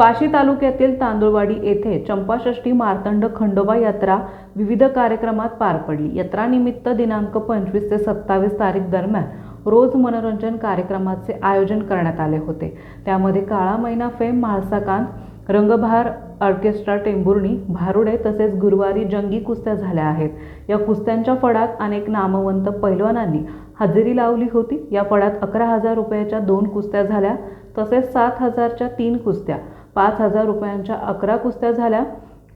वाशी तालुक्यातील तांदुळवाडी येथे चंपाषष्ठी मार्तंड खंडोबा यात्रा विविध कार्यक्रमात पार पडली. यात्रानिमित्त दिनांक पंचवीस ते सत्तावीस तारीख दरम्यान रोज मनोरंजन कार्यक्रमाचे आयोजन करण्यात आले होते. त्यामध्ये काळा मैना फेम म्हाळसाकांत रंगभार ऑर्केस्ट्रा टेंभुर्णी भारुडे तसेच गुरुवारी जंगी कुस्त्या झाल्या आहेत. या कुस्त्यांच्या फडात अनेक नामवंत पैलवानांनी हजेरी लावली होती. या फडात अकरा हजार रुपयाच्या दोन कुस्त्या झाल्या तसेच सात हजारच्या तीन कुस्त्या. पाच हजार रुपयांच्या अकरा कुस्त्या झाल्या.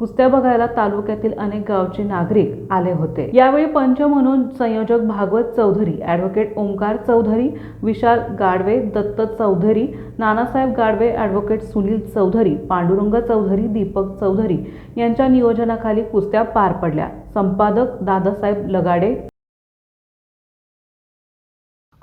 कुस्त्या बघायला तालुक्यातील अनेक गावचे नागरिक आले होते. यावेळी पंच म्हणून संयोजक भागवत चौधरी ॲडव्होकेट ओंकार चौधरी विशाल गाडवे दत्त चौधरी नानासाहेब गाडवे ॲडव्होकेट सुनील चौधरी पांडुरंग चौधरी दीपक चौधरी यांच्या नियोजनाखाली कुस्त्या पार पडल्या. संपादक दादासाहेब लगाडे